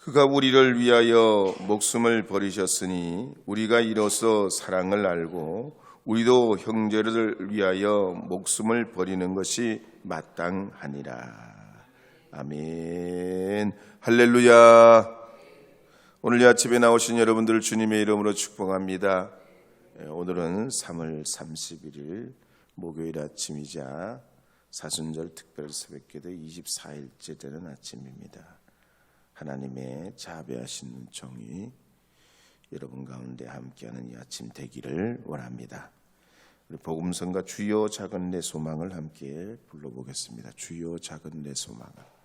그가 우리를 위하여 목숨을 버리셨으니 우리가 이로써 사랑을 알고 우리도 형제를 위하여 목숨을 버리는 것이 마땅하니라. 아멘. 할렐루야. 오늘 이 아침에 나오신 여러분들을 주님의 이름으로 축복합니다. 예, 오늘은 3월 31일 목요일 아침이자 사순절 특별 새벽 기도 24일째 되는 아침입니다. 하나님의 자비하신 정이 여러분 가운데 함께하는 이 아침 되기를 원합니다. 우리 복음성과 주요 작은 내 소망을 함께 불러보겠습니다. 주요 작은 내 소망을.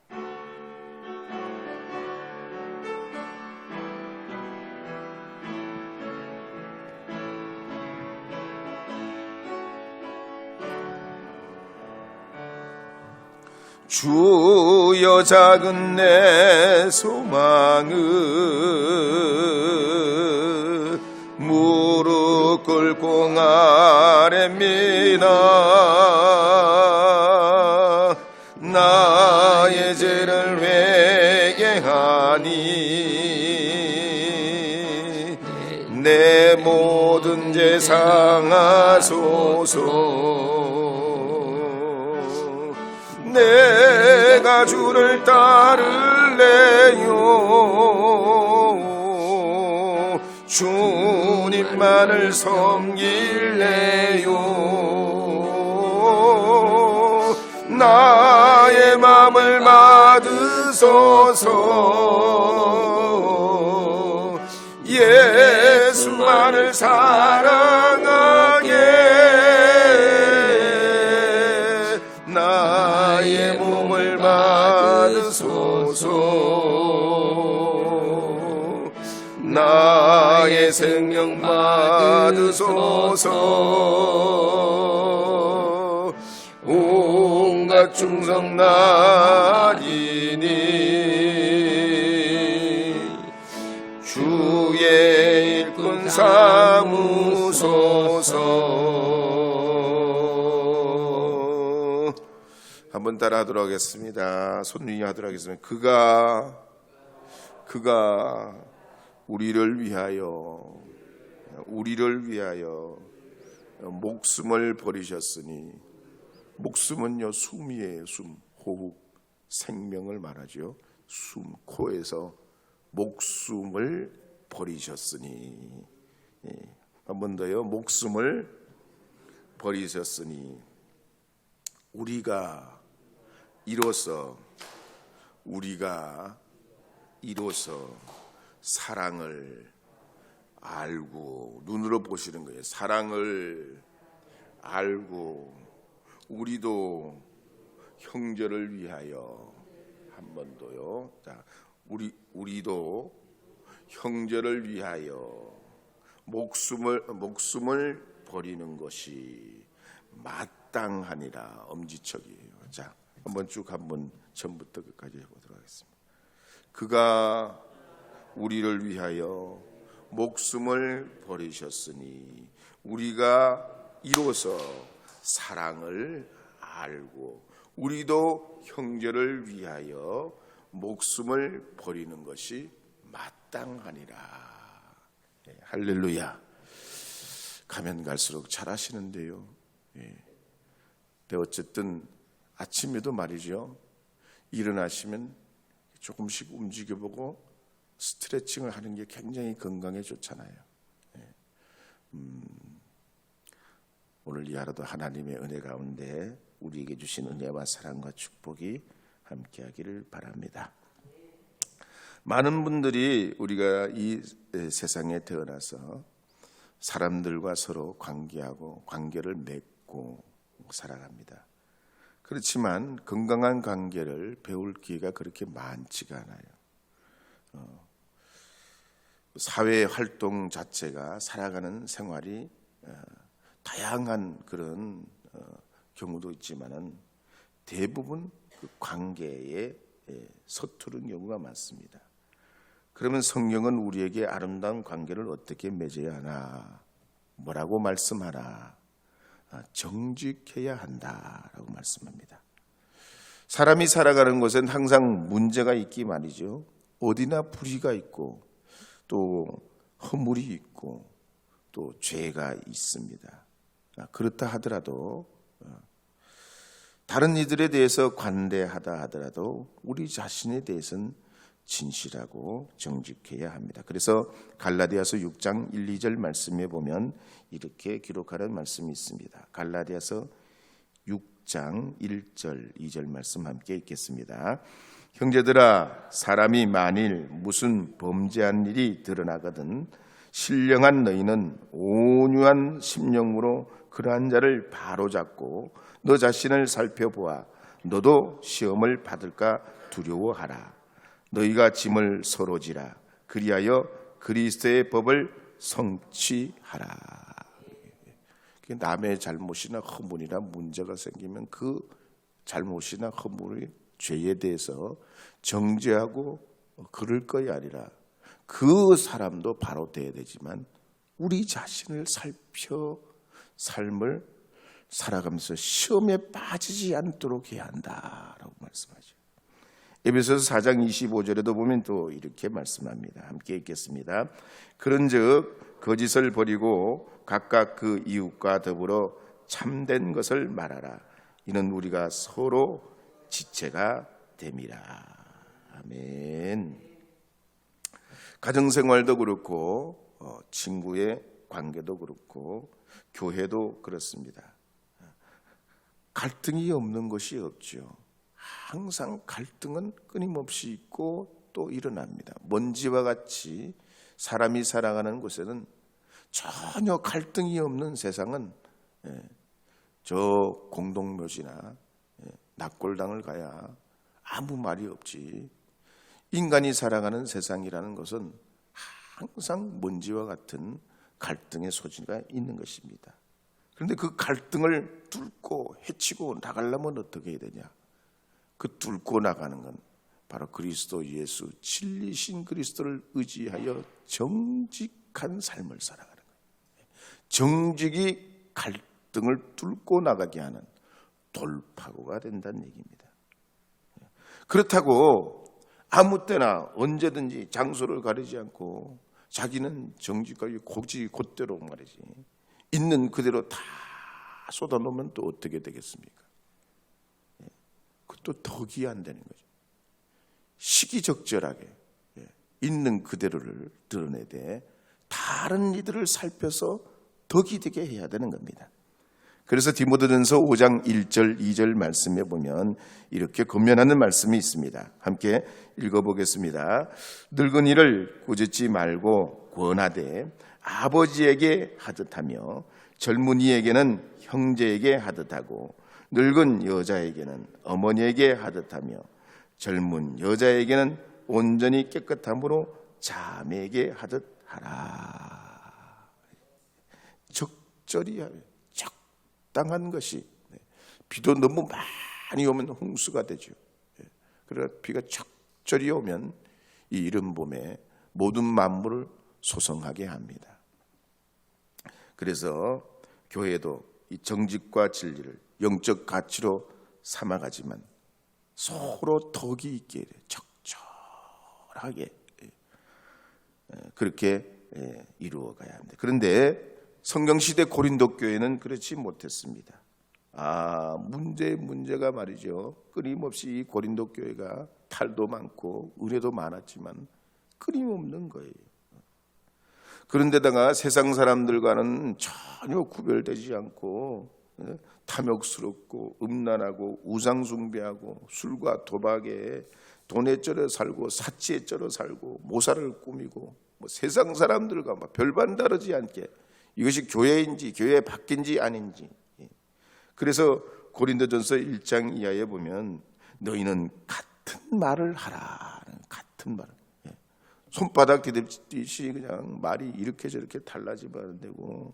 주여 작은 내 소망은 무릎 꿇고 아뢰미나 나의 죄를 회개하니 내 모든 죄 상하소서 내가 주를 따를래요? 주님만을 섬길래요? 나의 맘을 받으소서. 예수만을 사랑 받으소서. 나의 생명 받으소서. 온갖 충성 나 한번 따라 하도록 하겠습니다. 손 위에 하도록 하겠습니다. 그가 그가 우리를 위하여 우리를 위하여 목숨을 버리셨으니 목숨은요 숨이에요 숨 호흡 생명을 말하죠 숨 코에서 목숨을 버리셨으니 한 번 더요 목숨을 버리셨으니 우리가 이로써 우리가 이로써 사랑을 알고 눈으로 보시는 거예요. 사랑을 알고 우리도 형제를 위하여 한 번 더요. 자, 우리 우리도 형제를 위하여 목숨을 목숨을 버리는 것이 마땅하니라 엄지척이에요. 자, 한번 쭉 한번 전부터 끝까지 해보도록 하겠습니다. 그가 우리를 위하여 목숨을 버리셨으니 우리가 이로써 사랑을 알고 우리도 형제를 위하여 목숨을 버리는 것이 마땅하니라. 예, 할렐루야. 가면 갈수록 잘하시는데요. 예. 근데 어쨌든 아침에도 말이죠. 일어나시면 조금씩 움직여보고 스트레칭을 하는 게 굉장히 건강에 좋잖아요. 예. 음, 오늘 이 하루도 하나님의 은혜 가운데 우리에게 주신 은혜와 사랑과 축복이 함께하기를 바랍니다. 많은 분들이 우리가 이 세상에 태어나서 사람들과 서로 관계하고 관계를 맺고 살아갑니다. 그렇지만 건강한 관계를 배울 기회가 그렇게 많지가 않아요. 어, 사회 활동 자체가 살아가는 생활이 어, 다양한 그런 어, 경우도 있지만은 대부분 그 관계에 예, 서투른 경우가 많습니다. 그러면 성경은 우리에게 아름다운 관계를 어떻게 맺어야 하나? 뭐라고 말씀하나? 아, 정직해야 한다라고 말씀합니다. 사람이 살아가는 곳엔 항상 문제가 있기 말이죠. 어디나 불의가 있고 또 허물이 있고 또 죄가 있습니다. 아, 그렇다 하더라도 어, 다른 이들에 대해서 관대하다 하더라도 우리 자신에 대해서는 진실하고 정직해야 합니다. 그래서 갈라디아서 6장 1, 2절 말씀에 보면 이렇게 기록하는 말씀이 있습니다. 갈라디아서 6장 1절, 2절 말씀 함께 읽겠습니다. 형제들아 사람이 만일 무슨 범죄한 일이 드러나거든 신령한 너희는 온유한 심령으로 그러한 자를 바로잡고 너 자신을 살펴보아 너도 시험을 받을까 두려워하라 너희가 짐을 서로 지라 그리하여 그리스도의 법을 성취하라 남의 잘못이나 허물이나 문제가 생기면 그 잘못이나 허물이 죄에 대해서 정죄하고 그럴 것이 아니라 그 사람도 바로 돼야 되지만 우리 자신을 살펴 삶을 살아가면서 시험에 빠지지 않도록 해야 한다라고 말씀하죠. 에베소서 4장 25절에도 보면 또 이렇게 말씀합니다. 함께 읽겠습니다. 그런즉 거짓을 버리고 각각 그 이웃과 더불어 참된 것을 말하라. 이는 우리가 서로 지체가 됨이라. 아멘. 가정 생활도 그렇고 어, 친구의 관계도 그렇고 교회도 그렇습니다. 갈등이 없는 것이 없죠. 항상 갈등은 끊임없이 있고 또 일어납니다. 먼지와 같이 사람이 살아가는 곳에는 전혀 갈등이 없는 세상은 예, 저 공동묘지나 예, 낙골당을 가야 아무 말이 없지. 인간이 살아가는 세상이라는 것은 항상 먼지와 같은 갈등의 소지가 있는 것입니다. 그런데 그 갈등을 뚫고 해치고 나가려면 어떻게 해야 되냐? 그 뚫고 나가는 건 바로 그리스도 예수 진리신 그리스도를 의지하여 정직한 삶을 살아가는 거예요. 정직이 갈등을 뚫고 나가게 하는 돌파구가 된다는 얘기입니다. 그렇다고 아무 때나 언제든지 장소를 가리지 않고 자기는 정직하게 고지 곧대로 말이지 있는 그대로 다 쏟아놓으면 또 어떻게 되겠습니까? 예, 그것도 덕이 안 되는 거죠. 시기적절하게 예, 있는 그대로를 드러내야 돼. 다른 이들을 살펴서 덕이 되게 해야 되는 겁니다. 그래서 디모데전서 5장 1절 2절 말씀에 보면 이렇게 권면하는 말씀이 있습니다. 함께 읽어보겠습니다. 늙은 이를 꾸짖지 말고 권하되 아버지에게 하듯하며 젊은이에게는 형제에게 하듯하고 늙은 여자에게는 어머니에게 하듯하며 젊은 여자에게는 온전히 깨끗함으로 자매에게 하듯하라. 적절히 하며 적당한 것이 네. 비도 너무 많이 오면 홍수가 되죠. 예. 그러나 비가 적절히 오면 이 이른 봄에 모든 만물을 소성하게 합니다. 그래서 교회도 이 정직과 진리를 영적 가치로 삼아가지만 서로 덕이 있게 적절하게 예. 그렇게 예, 이루어가야 합니다. 그런데 성경 시대 고린도 교회는 그렇지 못했습니다. 아 문제 문제가 말이죠. 끊임없이 고린도 교회가 탈도 많고 은혜도 많았지만 끊임없는 거예요. 그런데다가 세상 사람들과는 전혀 구별되지 않고 예, 탐욕스럽고 음란하고 우상숭배하고 술과 도박에 돈에 쩔어 살고 사치에 쩔어 살고 모사를 꾸미고 뭐 세상 사람들과 별반 다르지 않게 이것이 교회인지 교회 밖인지 아닌지. 예. 그래서 고린도전서 1장 이하에 보면 너희는 같은 말을 하라 같은 말. 손바닥 디딜듯이 그냥 말이 이렇게 저렇게 달라지면 안 되고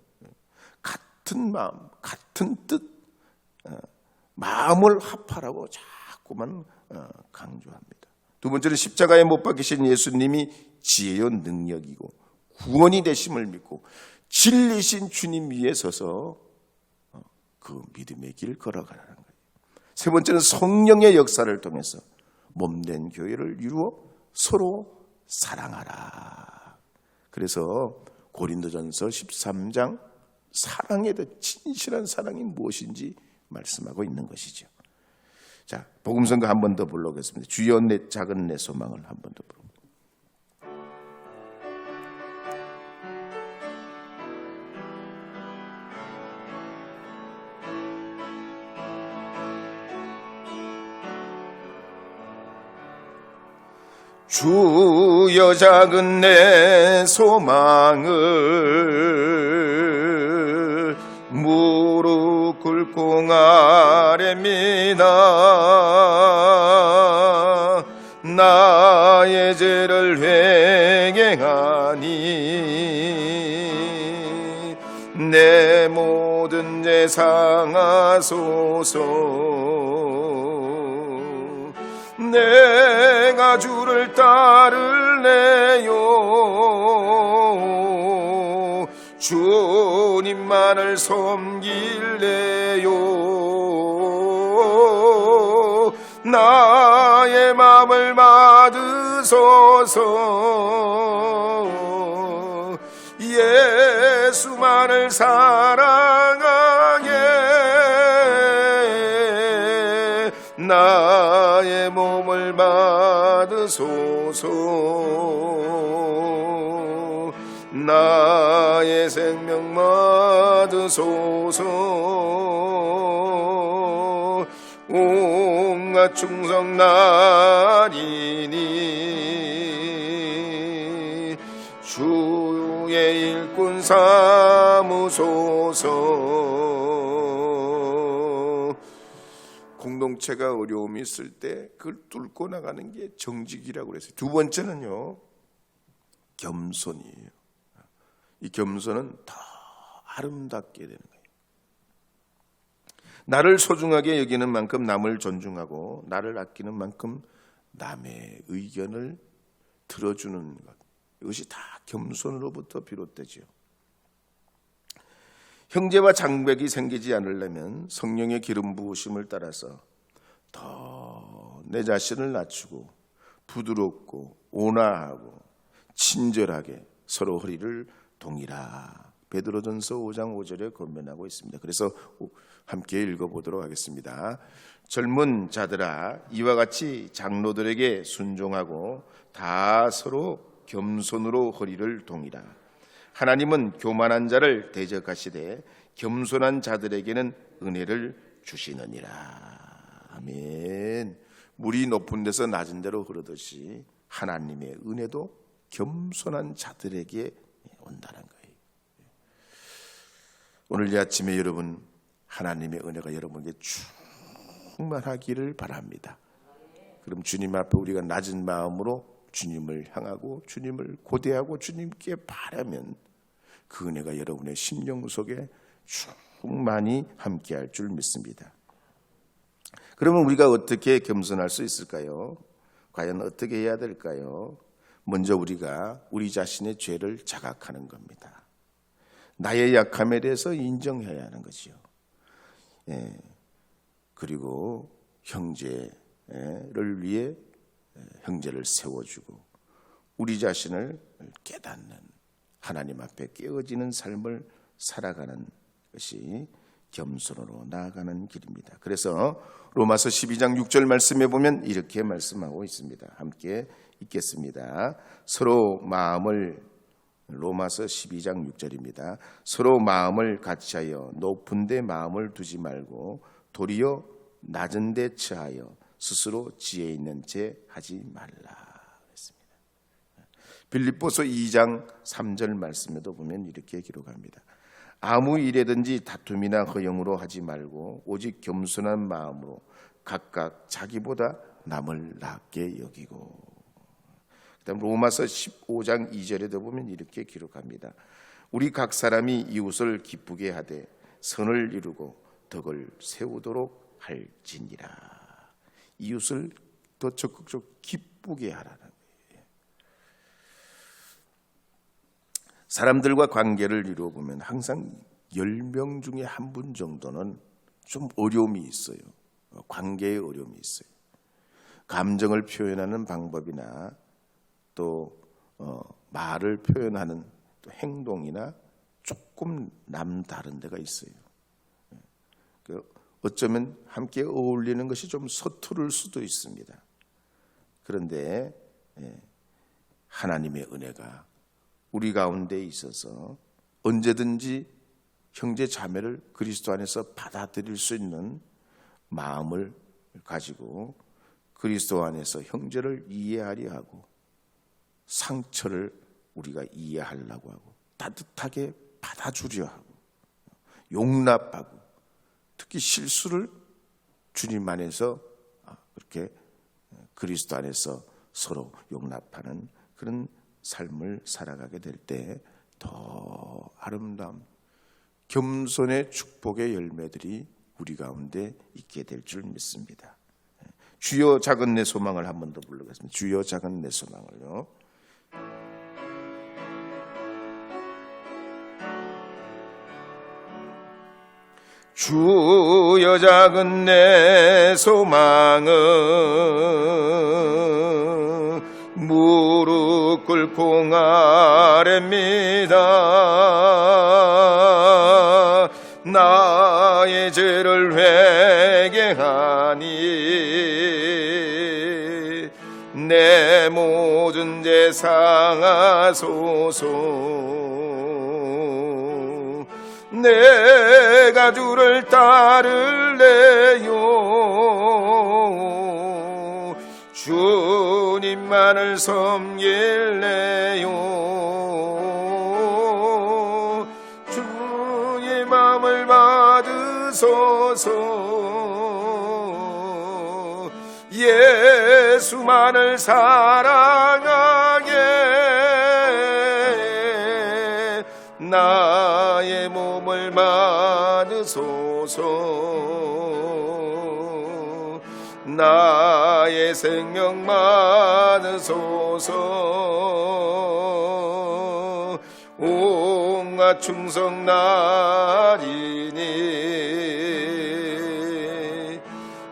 같은 마음, 같은 뜻, 어, 마음을 합하라고 자꾸만 어, 강조합니다. 두 번째는 십자가에 못 박히신 예수님이 지혜요 능력이고 구원이 되심을 믿고 진리신 주님 위에 서서 어, 그 믿음의 길 걸어가라는 거예요. 세 번째는 성령의 역사를 통해서 몸된 교회를 이루어 서로 사랑하라. 그래서 고린도전서 13장 사랑에 더 진실한 사랑이 무엇인지 말씀하고 있는 것이죠. 자, 복음성가 한 번 더 불러보겠습니다. 주여 내 작은 내 소망을 한 번 더 불러. 주여 작은 내 소망을 무 아뢰미나 나의 죄를 회개하니 내 모든 죄 상하소서. 내가 주를 따를래요 주님만을 섬길래요. 나의 맘을 받으소서. 예수만을 사랑하게. 나의 몸을 받으소서. 나 의 생명 받으소서 온갖 충성 나리니 주의 일꾼 삼으소서 공동체가 어려움이 있을 때 그걸 뚫고 나가는 게 정직이라고 그랬어요. 두 번째는요, 겸손이에요. 이 겸손은 더 아름답게 되는 거예요. 나를 소중하게 여기는 만큼 남을 존중하고 나를 아끼는 만큼 남의 의견을 들어주는 것. 이것이 다 겸손으로부터 비롯되지요. 형제와 장벽이 생기지 않으려면 성령의 기름 부으심을 따라서 더 내 자신을 낮추고 부드럽고 온화하고 친절하게 서로 허리를 동이라. 베드로전서 5장 5절에 권면하고 있습니다. 그래서 함께 읽어보도록 하겠습니다. 젊은 자들아 이와 같이 장로들에게 순종하고 다 서로 겸손으로 허리를 동이라. 하나님은 교만한 자를 대적하시되 겸손한 자들에게는 은혜를 주시느니라. 아멘. 물이 높은 데서 낮은 데로 흐르듯이 하나님의 은혜도 겸손한 자들에게 온다는 거예요. 오늘 이 아침에 여러분 하나님의 은혜가 여러분에게 충만하기를 바랍니다. 그럼 주님 앞에 우리가 낮은 마음으로 주님을 향하고 주님을 고대하고 주님께 바라면 그 은혜가 여러분의 심령 속에 충만히 함께할 줄 믿습니다. 그러면 우리가 어떻게 겸손할 수 있을까요? 과연 어떻게 해야 될까요? 먼저 우리가 우리 자신의 죄를 자각하는 겁니다. 나의 약함에 대해서 인정해야 하는 거지요. 예. 그리고 형제를 위해 형제를 세워주고 우리 자신을 깨닫는 하나님 앞에 깨어지는 삶을 살아가는 것이 겸손으로 나아가는 길입니다. 그래서 로마서 12장 6절 말씀에 보면 이렇게 말씀하고 있습니다. 함께 읽겠습니다. 서로 마음을 로마서 12장 6절입니다. 서로 마음을 같이하여 높은 데 마음을 두지 말고 도리어 낮은 데 처하여 스스로 지혜 있는 채 하지 말라 그랬습니다. 빌립보서 2장 3절 말씀에도 보면 이렇게 기록합니다. 아무 일에든지 다툼이나 허영으로 하지 말고 오직 겸손한 마음으로 각각 자기보다 남을 낫게 여기고 그다음 로마서 15장 2절에도 보면 이렇게 기록합니다. 우리 각 사람이 이웃을 기쁘게 하되 선을 이루고 덕을 세우도록 할지니라. 이웃을 더 적극적으로 기쁘게 하라는 거예요. 사람들과 관계를 이루어 보면 항상 10명 중에 한 분 정도는 좀 어려움이 있어요. 관계에 어려움이 있어요. 감정을 표현하는 방법이나 또 어, 말을 표현하는 또 행동이나 조금 남다른 데가 있어요. 그 어쩌면 함께 어울리는 것이 좀 서투를 수도 있습니다. 그런데 예, 하나님의 은혜가 우리 가운데 있어서 언제든지 형제 자매를 그리스도 안에서 받아들일 수 있는 마음을 가지고 그리스도 안에서 형제를 이해하려 하고 상처를 우리가 이해하려고 하고 따뜻하게 받아주려 하고 용납하고 특히 실수를 주님 안에서 그렇게 그리스도 안에서 서로 용납하는 그런 삶을 살아가게 될 때 더 아름다운 겸손의 축복의 열매들이 우리 가운데 있게 될 줄 믿습니다. 주여 작은 내 소망을 한 번 더 불러겠습니다. 주여 작은 내 소망을요. 주여 작은 내 소망은 무릎 꿇고 아랩니다. 나의 죄를 회개하니 내 모든 죄 상하소서 내가 주를 따를래요. 주님만을 섬길래요. 주의 마음을 받으소서. 예수만을 사랑하게. 나 의 몸을 받으소서. 나의 생명 받으소서. 온갖 충성 나리니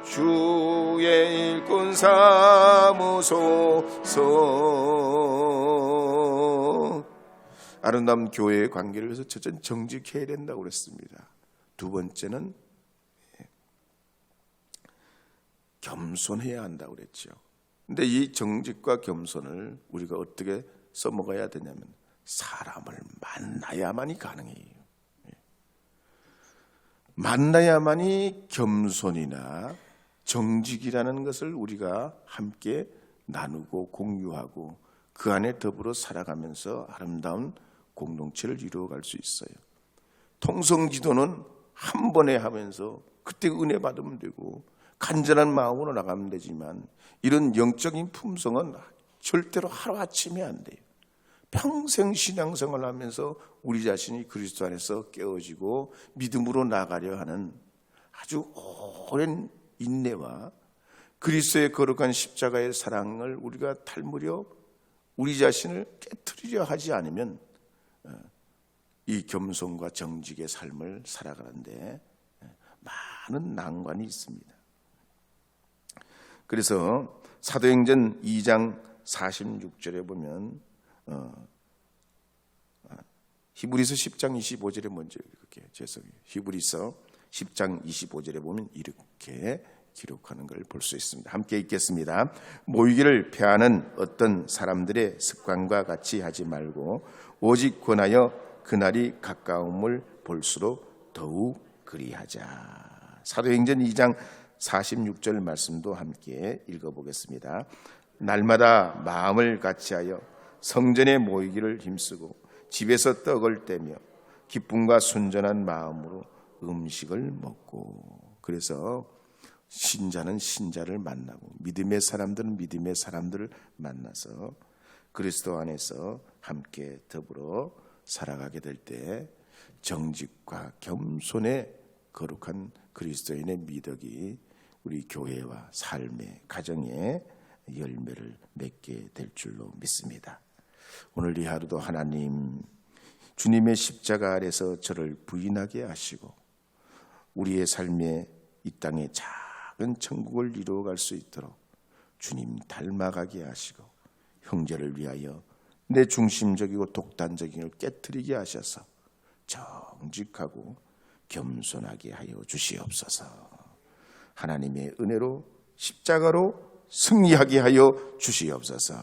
주의 일꾼 사무소서 아름다운 교회의 관계를 위해서 첫째 정직해야 된다고 그랬습니다. 두 번째는 예, 겸손해야 한다고 그랬죠. 근데 이 정직과 겸손을 우리가 어떻게 써먹어야 되냐면 사람을 만나야만이 가능해요. 예. 만나야만이 겸손이나 정직이라는 것을 우리가 함께 나누고 공유하고 그 안에 더불어 살아가면서 아름다운 공동체를 이루어갈 수 있어요. 통성 지도는 한 번에 하면서 그때 은혜 받으면 되고 간절한 마음으로 나가면 되지만 이런 영적인 품성은 절대로 하루아침에 안 돼요. 평생 신앙생활을 하면서 우리 자신이 그리스도 안에서 깨어지고 믿음으로 나가려 하는 아주 오랜 인내와 그리스도의 거룩한 십자가의 사랑을 우리가 닮으려 우리 자신을 깨뜨리려 하지 않으면 어, 이 겸손과 정직의 삶을 살아가는데 어, 많은 난관이 있습니다. 그래서 사도행전 2장 46절에 보면 어, 아, 히브리서 10장 25절에 먼저 이렇게 죄송해요. 히브리서 10장 25절에 보면 이렇게 기록하는 걸 볼 수 있습니다. 함께 읽겠습니다. 모이기를 패하는 어떤 사람들의 습관과 같이 하지 말고 오직 권하여 그날이 가까움을 볼수록 더욱 그리하자. 사도행전 2장 46절 말씀도 함께 읽어보겠습니다. 날마다 마음을 같이하여 성전에 모이기를 힘쓰고 집에서 떡을 떼며 기쁨과 순전한 마음으로 음식을 먹고 그래서 신자는 신자를 만나고 믿음의 사람들은 믿음의 사람들을 만나서 그리스도 안에서 함께 더불어 살아가게 될 때 정직과 겸손의 거룩한 그리스도인의 미덕이 우리 교회와 삶의 가정에 열매를 맺게 될 줄로 믿습니다. 오늘 이 하루도 하나님 주님의 십자가 아래서 저를 부인하게 하시고 우리의 삶에 이 땅에 작은 천국을 이루어갈 수 있도록 주님 닮아가게 하시고 형제를 위하여 내 중심적이고 독단적인 걸 깨뜨리게 하셔서 정직하고 겸손하게 하여 주시옵소서. 하나님의 은혜로 십자가로 승리하게 하여 주시옵소서.